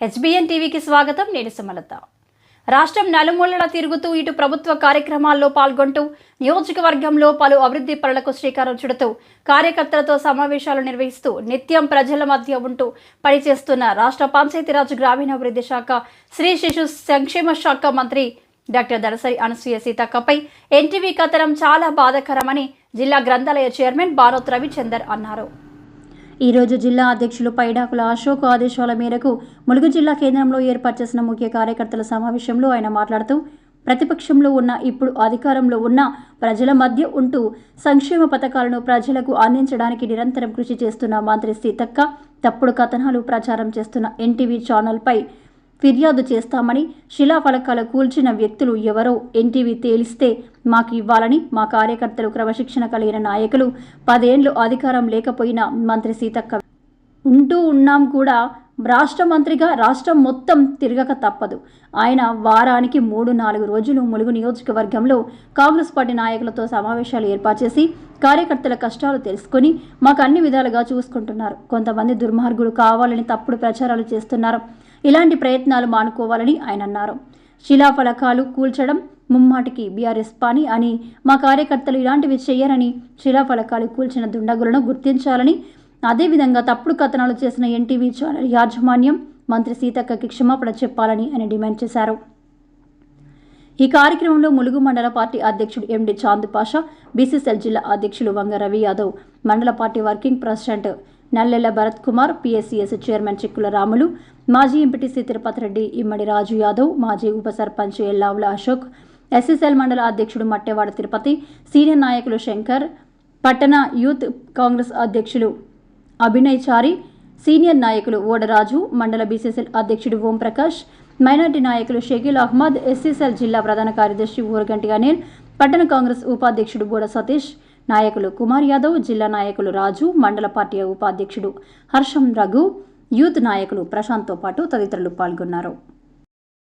HBN టీవీకి స్వాగతం. నేను సుమలత. రాష్ట్రం నలుమూలలా తిరుగుతూ ఇటు ప్రభుత్వ కార్యక్రమాల్లో పాల్గొంటూ నియోజకవర్గంలో పలు అభివృద్ధి పనులకు శ్రీకారం చుడుతూ కార్యకర్తలతో సమావేశాలు నిర్వహిస్తూ నిత్యం ప్రజల మధ్య ఉంటూ పనిచేస్తున్న రాష్ట్ర పంచాయతీరాజ్ గ్రామీణాభివృద్ధి శాఖ శ్రీ శిశు సంక్షేమ శాఖ మంత్రి డాక్టర్ దరసరి అనసూయ సీతక్కపై ఎన్టీవీ కథనం చాలా బాధాకరమని జిల్లా గ్రంథాలయ చైర్మన్ భారత్ రవిచందర్ అన్నారు. ఈరోజు జిల్లా అధ్యక్షులు పైడాకుల అశోక్ ఆదేశాల మేరకు ములుగు జిల్లా కేంద్రంలో ఏర్పాటు చేసిన ముఖ్య కార్యకర్తల సమావేశంలో ఆయన మాట్లాడుతూ ప్రతిపక్షంలో ఉన్న ఇప్పుడు అధికారంలో ఉన్న ప్రజల మధ్య ఉంటూ సంక్షేమ పథకాలను ప్రజలకు అందించడానికి నిరంతరం కృషి చేస్తున్న మంత్రి సీతక్క తప్పుడు కథనాలు ప్రచారం చేస్తున్న ఎన్టీవీ ఛానల్పై ఫిర్యాదు చేస్తామని శిలాఫలకాలు కూల్చిన వ్యక్తులు ఎవరో ఎన్టీవీ తేలిస్తే మాకు ఇవ్వాలని మా కార్యకర్తలు క్రమశిక్షణ కలిగిన నాయకులు పదేండ్లు అధికారం లేకపోయినా మంత్రి సీతక్క ఉంటూ ఉన్నాం కూడా రాష్ట్ర మంత్రిగా రాష్ట్రం మొత్తం తిరగక తప్పదు. ఆయన వారానికి మూడు నాలుగు రోజులు ములుగు నియోజకవర్గంలో కాంగ్రెస్ పార్టీ నాయకులతో సమావేశాలు ఏర్పాటు చేసి కార్యకర్తల కష్టాలు తెలుసుకొని మాకు అన్ని విధాలుగా చూసుకుంటున్నారు. కొంతమంది దుర్మార్గులు కావాలని తప్పుడు ప్రచారాలు చేస్తున్నారు. ఇలాంటి ప్రయత్నాలు మానుకోవాలని ఆయన అన్నారు. శిలాఫలకాలు కూల్చడం ముమ్మాటికి బీఆర్ఎస్ పని అని మా కార్యకర్తలు ఇలాంటివి చేయరని శిలాఫలకాలు కూల్చిన దుండగులను గుర్తించాలని అదేవిధంగా తప్పుడు కథనాలు చేసిన ఎన్టీవీ ఛానల్ యాజమాన్యం మంత్రి సీతక్కకి క్షమాపణ చెప్పాలని ఆయన డిమాండ్ చేశారు. ఈ కార్యక్రమంలో ములుగు మండల పార్టీ అధ్యక్షుడు ఎండి చాంద్ పాషా బీసీసీఎల్ జిల్లా అధ్యక్షులు వంగ రవి యాదవ్ మండల party working president Nallela Bharat Kumar PSCS chairman Chikkula Ramulu మాజీ ఎంపీటీసీ తిరుపతి రెడ్డి ఇమ్మడి రాజు యాదవ్ మాజీ ఉప సర్పంచ్ ఎల్లావుల అశోక్ ఎస్ఎస్ఎల్ మండల అధ్యక్షుడు మట్టెవాడ తిరుపతి సీనియర్ నాయకులు శంకర్ పట్టణ యూత్ కాంగ్రెస్ అధ్యక్షులు అభినయ్ చారి సీనియర్ నాయకులు ఓడరాజు మండల బీసీసీఎల్ అధ్యక్షుడు ఓంప్రకాష్ మైనార్టీ నాయకులు షకీల్ అహ్మద్ ఎస్సీసీఎల్ జిల్లా ప్రధాన కార్యదర్శి ఊరగంటి అనిల్ పట్టణ కాంగ్రెస్ ఉపాధ్యక్షుడు బోడ సతీష్ నాయకులు కుమార్ యాదవ్ జిల్లా నాయకులు రాజు మండల పార్టీ ఉపాధ్యక్షుడు హర్షం రఘు యూత్ నాయకులు ప్రశాంత్తో పాటు తదితరులు పాల్గొన్నారు.